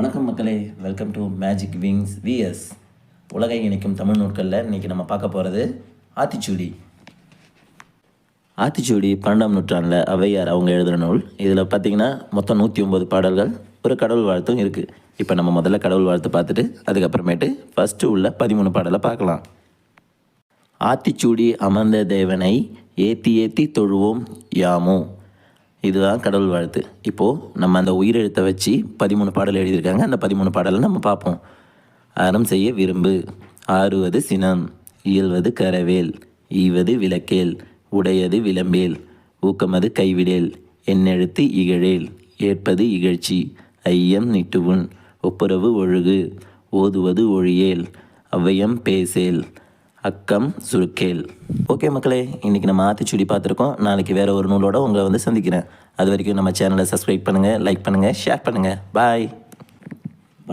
வணக்கம் மக்களே. Welcome to magic wings VS உலகை இணைக்கும் தமிழ் நூட்களில் இன்றைக்கி நம்ம பார்க்க போகிறது ஆத்திச்சூடி. ஆத்திச்சூடி பன்னெண்டாம் நூற்றாண்டில் ஔவையார் அவங்க எழுதுகிற நூல். இதில் பார்த்தீங்கன்னா மொத்தம் நூற்றி ஒம்பது பாடல்கள் ஒரு கடவுள் வாழ்த்தும் இருக்குது இப்போ நம்ம முதல்ல கடவுள் வாழ்த்து பார்த்துட்டு அதுக்கப்புறமேட்டு ஃபஸ்ட்டு உள்ள பதிமூணு பாடலை பார்க்கலாம். ஆத்திச்சூடி அமர்ந்த தேவனை ஏத்தி ஏத்தி தொழுவோம் யாமோ. இதுதான் கடவுள் வாழ்த்து. இப்போது நம்ம அந்த உயிரெழுத்தை வச்சு பதிமூணு பாடல் எழுதியிருக்காங்க. அந்த பதிமூணு பாடலை நம்ம பார்ப்போம். அறம் செய்ய விரும்பு ஆறுவது சினம் இயல்வது கரவேல் ஈவது விளக்கேல் உடையது விளம்பேல் ஊக்கமது கைவிடேல் எண்ணெழுத்து இகழேல் ஏற்பது இகழ்ச்சி ஐயம் நிட்டுவுன் ஒப்புரவு ஒழுகு ஓதுவது ஒழியேல் அவ்வையம் பேசேல் அக்கம் சுருக்கேல். ஓகே மக்களே இன்றைக்கி நம்ம சுடி பார்த்துருக்கோம். நாளைக்கு வேறு ஒரு நூலோட உங்களை வந்து சந்திக்கிறேன். அது வரைக்கும் நம்ம சேனலை சப்ஸ்கிரைப் பண்ணுங்கள் லைக் பண்ணுங்கள் ஷேர் பண்ணுங்கள் பாய்